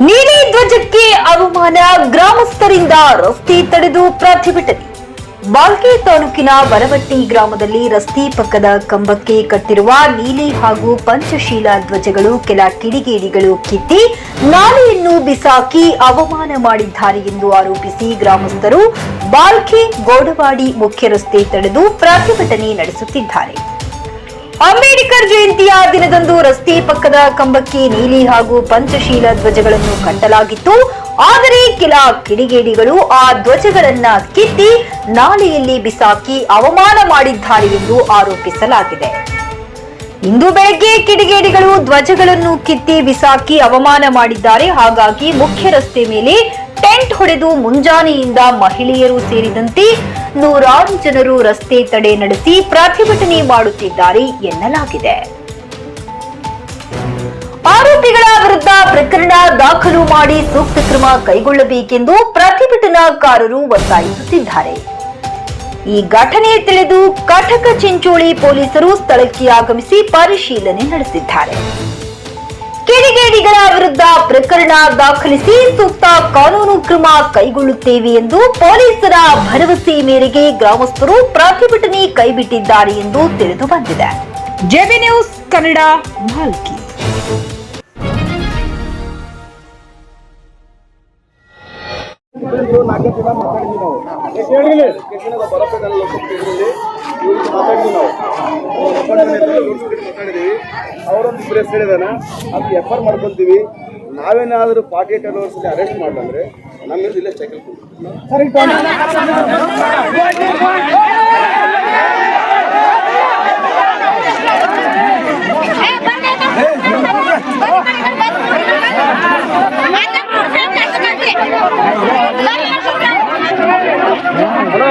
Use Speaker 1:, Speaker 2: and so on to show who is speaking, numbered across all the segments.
Speaker 1: ನೀಲಿ ಧ್ವಜಕ್ಕೆ ಅವಮಾನ ಗ್ರಾಮಸ್ಥರಿಂದ ರಸ್ತೆ ತಡೆದು ಪ್ರತಿಭಟನೆ. ಬಾಲ್ಕಿ ತಾಲೂಕಿನ ಬರವಟ್ಟಿ ಗ್ರಾಮದಲ್ಲಿ ರಸ್ತೆ ಪಕ್ಕದ ಕಂಬಕ್ಕೆ ಕಟ್ಟಿರುವ ನೀಲಿ ಹಾಗೂ ಪಂಚಶೀಲ ಧ್ವಜಗಳು ಕೆಲ ಕಿಡಿಗೇಡಿಗಳು ಕಿತ್ತಿ ನಾಲೆಯನ್ನು ಬಿಸಾಕಿ ಅವಮಾನ ಮಾಡಿದ್ದಾರೆ ಎಂದು ಆರೋಪಿಸಿ ಗ್ರಾಮಸ್ಥರು ಬಾಲ್ಕಿ, ಗೋಡವಾಡಿ ಮುಖ್ಯ ರಸ್ತೆ ತಡೆದು ಪ್ರತಿಭಟನೆ ನಡೆಸುತ್ತಿದ್ದಾರೆ. ಅಂಬೇಡ್ಕರ್ ಜಯಂತಿಯ ದಿನದಂದು ರಸ್ತೆ ಪಕ್ಕದ ಕಂಬಕ್ಕೆ ನೀಲಿ ಹಾಗೂ ಪಂಚಶೀಲ ಧ್ವಜಗಳನ್ನು ಕಟ್ಟಲಾಗಿತ್ತು. ಆದರೆ ಕೆಲ ಕಿಡಿಗೇಡಿಗಳು ಆ ಧ್ವಜಗಳನ್ನ ಕಿತ್ತಿ ನಾಲೆಯಲ್ಲಿ ಬಿಸಾಕಿ ಅವಮಾನ ಮಾಡಿದ್ದಾರೆ ಎಂದು ಆರೋಪಿಸಲಾಗಿದೆ. ಇಂದು ಬೆಳಗ್ಗೆ ಕಿಡಿಗೇಡಿಗಳು ಧ್ವಜಗಳನ್ನು ಕಿತ್ತಿ ಬಿಸಾಕಿ ಅವಮಾನ ಮಾಡಿದ್ದಾರೆ. ಹಾಗಾಗಿ ಮುಖ್ಯ ರಸ್ತೆ ಮೇಲೆ ಟೆಂಟ್ ಹೊಡೆದು ಮುಂಜಾನೆಯಿಂದ ಮಹಿಳೆಯರು ಸೇರಿದಂತೆ ನೂರಾರು ಜನರು ರಸ್ತೆ ತಡೆ ನಡೆಸಿ ಪ್ರತಿಭಟನೆ ಮಾಡುತ್ತಿದ್ದಾರೆ ಎನ್ನಲಾಗಿದೆ. ಆರೋಪಿಗಳ ವಿರುದ್ಧ ಪ್ರಕರಣ ದಾಖಲು ಮಾಡಿ ಸೂಕ್ತ ಕ್ರಮ ಕೈಗೊಳ್ಳಬೇಕೆಂದು ಪ್ರತಿಭಟನಾಕಾರರು ಒತ್ತಾಯಿಸುತ್ತಿದ್ದಾರೆ. ಈ ಘಟನೆ ತಿಳಿದು ಕಟಕ ಚಿಂಚೋಳಿ ಪೊಲೀಸರು ಸ್ಥಳಕ್ಕೆ ಆಗಮಿಸಿ ಪರಿಶೀಲನೆ ನಡೆಸಿದ್ದಾರೆ. ಕಿಡಿಗೇಡಿಗಳ ವಿರುದ್ಧ ಪ್ರಕರಣ ದಾಖಲಿಸಿ ಸೂಕ್ತ ಕಾನೂನು ಕ್ರಮ ಕೈಗೊಳ್ಳುತ್ತೇವೆ ಎಂದು ಪೊಲೀಸರ ಭರವಸೆ ಮೇರೆಗೆ ಗ್ರಾಮಸ್ಥರು ಪ್ರತಿಭಟನೆ ಕೈಬಿಟ್ಟಿದ್ದಾರೆ ಎಂದು ತಿಳಿದು ಬಂದಿದೆ. ಜೆಬಿ ನ್ಯೂಸ್ ಕನ್ನಡ
Speaker 2: ಮಾಲ್ಕಿ. ನಾಲ್ಕು ಜನ ಮಾತಾಡಿದ್ವಿ ನಾವು. ಮಾತಾಡಿದ್ವಿ ನಾವು ಮಾತಾಡಿದೀವಿ ಅವರೊಂದು ಪ್ರೆಸ್ ಹೇಳಿದಾನ. ಅದು ಎಫ್ ಆರ್ ಮಾಡ್ಕೊಂತೀವಿ. ನಾವೇನಾದರೂ ಪಾರ್ಟಿ ಅವರ್ಸ್ ಅರೆಸ್ಟ್ ಮಾಡಂದ್ರೆ ನಮ್ಮ ಮೇಲೆ ಇಲ್ಲೇ check
Speaker 3: hello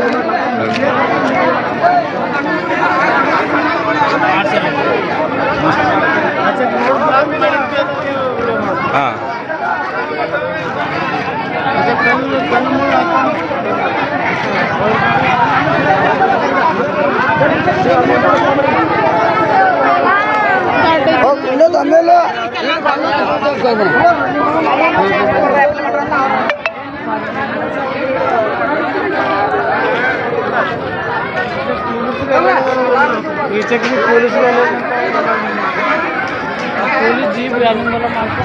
Speaker 3: police police police jeep घालून मला मागतो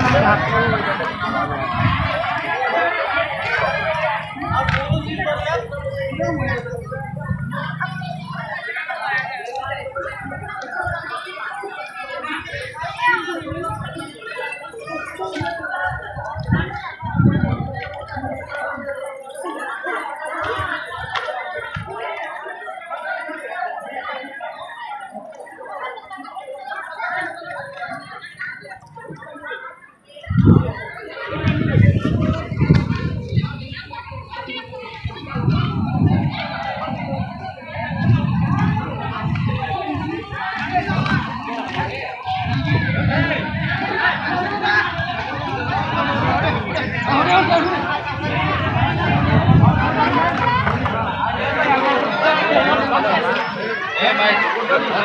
Speaker 2: や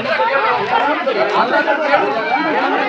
Speaker 2: めろ